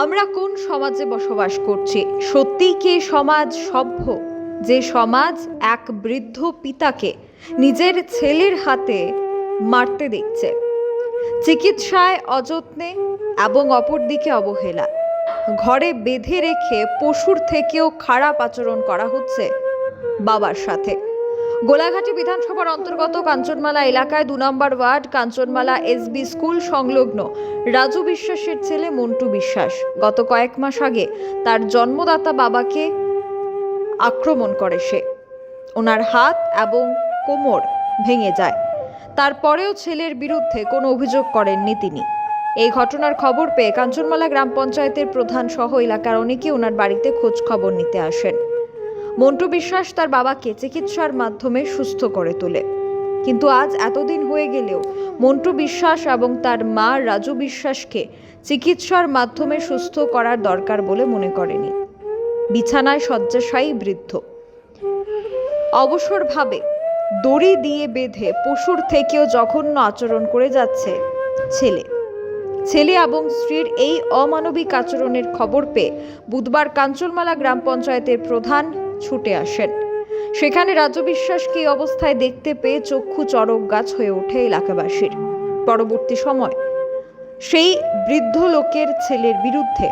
আমরা কোন সমাজে বসবাস করছি? সত্যিই কি সমাজ সভ্য? যে সমাজ এক বৃদ্ধ পিতাকে নিজের ছেলের হাতে মারতে দেখছে। চিকিৎসায় অযত্নে এবং অপরদিকে অবহেলা। ঘরে বেঁধে রেখে পশুর থেকেও খারাপ আচরণ করা হচ্ছে বাবার সাথে। গোলাঘাটি বিধানসভার অন্তর্গত কাঞ্চনমালা এলাকায় দু number ward Kanchanmala SB school সংলগ্ন রাজু বিশ্বাসের ছেলে মন্টু বিশ্বাস। গত কয়েক মাস আগে তার জন্মদাতা বাবাকে আক্রমণ করে সে। ওনার হাত এবং কোমর ভেঙে যায়। তারপরেও ছেলের বিরুদ্ধে কোনো অভিযোগ করেননি তিনি। এই ঘটনার খবর পেয়ে কাঞ্চনমালা গ্রাম পঞ্চায়েতের প্রধান সহ এলাকার অনেকে ওনার বাড়িতে খোঁজ খবর নিতে আসেন। মন্টু বিশ্বাস তার বাবাকে চিকিৎসার মাধ্যমে সুস্থ করে তোলে। কিন্তু আজ এতদিন হয়ে গেলেও মন্টু বিশ্বাস এবং তার মা রাজু বিশ্বাসকে চিকিৎসার মাধ্যমে সুস্থ করার দরকার বলে মনে করেনি। বিছানায় শয্যাশায়ী বৃদ্ধ। অবসরভাবে দড়ি দিয়ে বেঁধে পশুর থেকেও জঘন্য আচরণ করে যাচ্ছে ছেলে। ছেলে এবং স্ত্রীর এই অমানবিক আচরণের খবর পেয়ে বুধবার কাঞ্চলমালা গ্রাম পঞ্চায়েতের প্রধান ছুটে আসেন। সেখানে রাজ্য বিশ্বাসকে এই অবস্থায় দেখতে পেয়ে চক্ষু চড়ক গাছ হয়ে ওঠে এলাকাবাসীর। পরবর্তী সময় সেই বৃদ্ধ লোকের ছেলের বিরুদ্ধে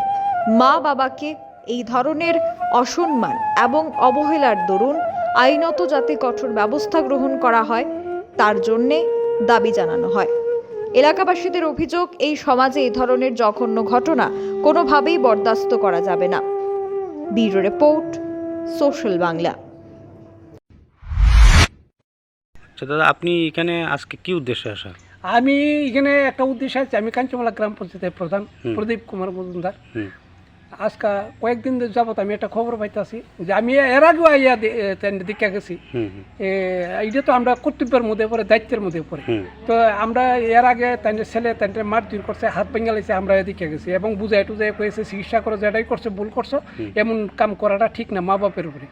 মা বাবাকে এই ধরনের অসম্মান এবং অবহেলার দরুন আইনত যাতে কঠোর ব্যবস্থা গ্রহণ করা হয়, তার জন্যে দাবি জানানো হয়। এলাকাবাসীদের অভিযোগ, এই সমাজে এই ধরনের জঘন্য ঘটনা কোনোভাবেই বরদাস্ত করা যাবে না। Bureau report social Bangla. আচ্ছা দাদা আপনি এখানে আজকে কি উদ্দেশ্যে আসা? আমি এখানে একটা উদ্দেশ্য আছে। আমি কাঞ্চমালা গ্রাম পঞ্চায়েতের প্রধান প্রদীপ কুমার মজুমদার। আজকা কয়েকদিন যাবত আমি একটা খবর পাইতেছি যে আমি এর আগেও আইয়া দীক্ষা গেছি। এইটা তো আমরা কর্তব্যের মধ্যে পড়ে দায়িত্বের মধ্যে পড়ে। তো আমরা এর আগে তাই ছেলে তাই মারধর করছে হাত ভেঙে লাইছে আমরা এদিকে গেছি। এবং বুঝাই টুজাই কয়েছে চিকিৎসা করো যেটাই করছে ভুল করছ এমন কাম করাটা ঠিক না মা বাপের উপরে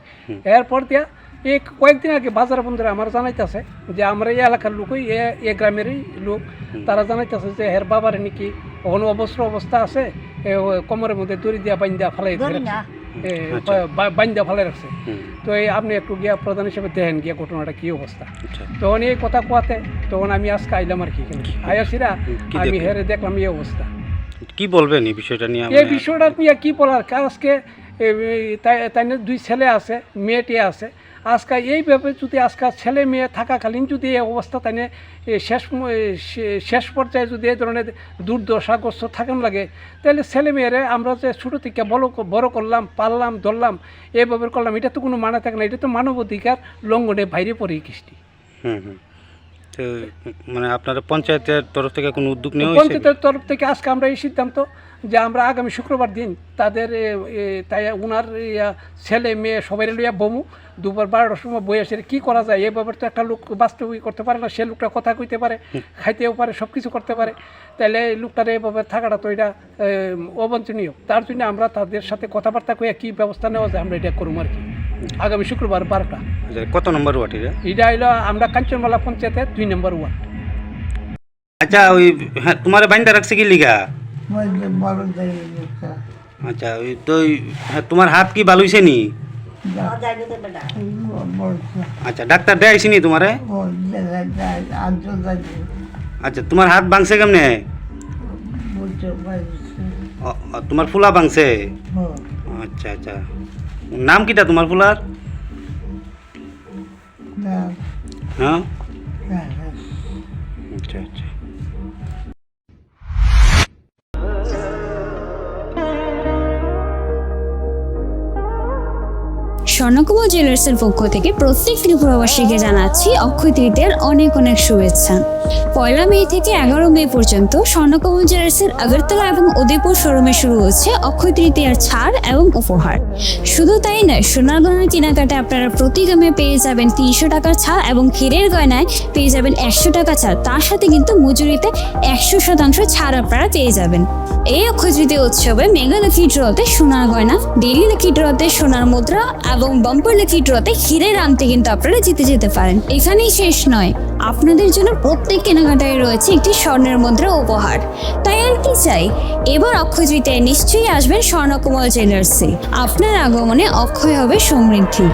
এরপর দিয়া এই কয়েকদিন আগে বাজার বন্ধুরা আমার জানাইতেছে যে আমরা এই এলাকার লোকই এ গ্রামেরই লোক। তারা জানাইতেছে যে হের বাবার নাকি অবস্ত্র অবস্থা আছে কোমরের মধ্যে দড়ি দিয়া বাইন্দা ফেলাই বাইন্দা ফেলাই রাখছে। তো এই আপনি একটু গিয়া প্রধান হিসেবে দেখেন গিয়া ঘটনাটা কি অবস্থা। আচ্ছা। তখন এই কথা কোয়াতে তখন আমি আজকে আইলাম আর কি আয়াসিরা আমি? হেরে দেখলাম এই অবস্থা। কি বলবেন এই বিষয়টা নিয়ে এই বিষয়টা নিয়ে কি বলার? আজকে তাই তাই দুই ছেলে আছে মেয়েটি আছে। আজকে এইভাবে যদি আজকাল ছেলে মেয়ে থাকাকালীন যদি এই অবস্থা তাই শেষ শেষ পর্যায়ে যদি এই ধরনের দুর্দশাগ্রস্ত থাকেন লাগে তাহলে ছেলে মেয়েরা আমরা যে ছোটো থেকে বড় বড় করলাম পারলাম ধরলাম এইভাবে করলাম, এটা তো কোনো মানে থাকে না, এটা তো মানবাধিকার লঙ্ঘনে বাইরে পড়ে কৃষ্টি হুম হুম। তো মানে আপনারা পঞ্চায়েতের তরফ থেকে কোনো উদ্যোগ নেওয়া পঞ্চায়েতের তরফ থেকে আজকে আমরা এই সিদ্ধান্ত যে আমরা আগামী শুক্রবার দিন তাদের এ, এ, তাই উনার ইয়া, ছেলে মেয়ে সবাই লইয়া বমু। দুপুর বারোটার সময় বই আসে কী করা যায়? এই ব্যাপারে তো একটা লোক বাস্তবিক করতে পারে না সে লোকটা কথা কইতে পারে খাইতেও পারে সব কিছু করতে পারে। তাহলে এই লোকটার ব্যাপারে থাকাটা তো এটা এ, অবাঞ্ছনীয়। তার জন্য আমরা তাদের সাথে কথাবার্তা কইয়া কী ব্যবস্থা নেওয়া যায় আমরা এটা করব আর কি। আগামী শুক্রবার বারোটা। আচ্ছা, কত নম্বর ওয়ার্ড এটা? এটা হইল আমরা কাঞ্চনমালা পঞ্চায়েতের দুই নম্বর ওয়ার্ড। আচ্ছা ওই হ্যাঁ তোমার বাইন্দা রাখছে কি লিগা? মধ্যে বড় দেরি দিতে আচ্ছা ওই তো ওই, হ্যাঁ, তোমার হাত কি ভালো হয়েছে নি? বলছে আচ্ছা ডাক্তার দেখাইছি নি তোমারে? ও আন্তর্জাতিক আচ্ছা তোমার হাত ভাঙছে কেমনে? বুঝতে পারছি। ও, ও, তোমার ফুলা ভাঙছে? ও আচ্ছা আচ্ছা। নাম কিটা তোমার ফুলার? হ্যাঁ। আচ্ছা আচ্ছা। স্বর্ণকুমার জুয়েলার্সের পক্ষ থেকে প্রত্যেক ত্রিপুরাবাসীকে জানাচ্ছি অক্ষয় তৃতীয়ার অনেক অনেক শুভেচ্ছা। পয়লা মে থেকে এগারো মে পর্যন্ত স্বর্ণকুমার জুয়েলার্সের আগরতলা এবং উদয়পুর শোরুমে শুরু হচ্ছে অক্ষয় তৃতীয়ার ছাড় এবং উপহার। শুধু তাই নয় সোনার কেনাকাটা আপনারা প্রতি গ্রামে পেয়ে যাবেন তিনশো টাকার ছাড় এবং ক্ষীরের গয়নায় পেয়ে যাবেন একশো টাকা ছাড়। তার সাথে কিন্তু মজুরিতে একশো শতাংশ ছাড় আপনারা পেয়ে যাবেন। এই অক্ষয় তৃতীয় উৎসবে মেগা লক্ষ্মী ড্রতে সোনার গয়না ডেলি লক্ষ্মী ড্রতে সোনার মুদ্রা এবং বাম্পার লাকি ড্রতে হিরের আনতে কিন্তু আপনারা জিতে যেতে পারেন। এখানেই শেষ নয়। আপনাদের জন্য প্রত্যেক কেনাকাটায় রয়েছে একটি স্বর্ণের মুদ্রা উপহার। তাই আর কি চাই? এবার অক্ষয় তৃতীয় নিশ্চয়ই আসবেন স্বর্ণকমল জুয়েলার্সে। আপনার আগমনে অক্ষয় হবে সমৃদ্ধি।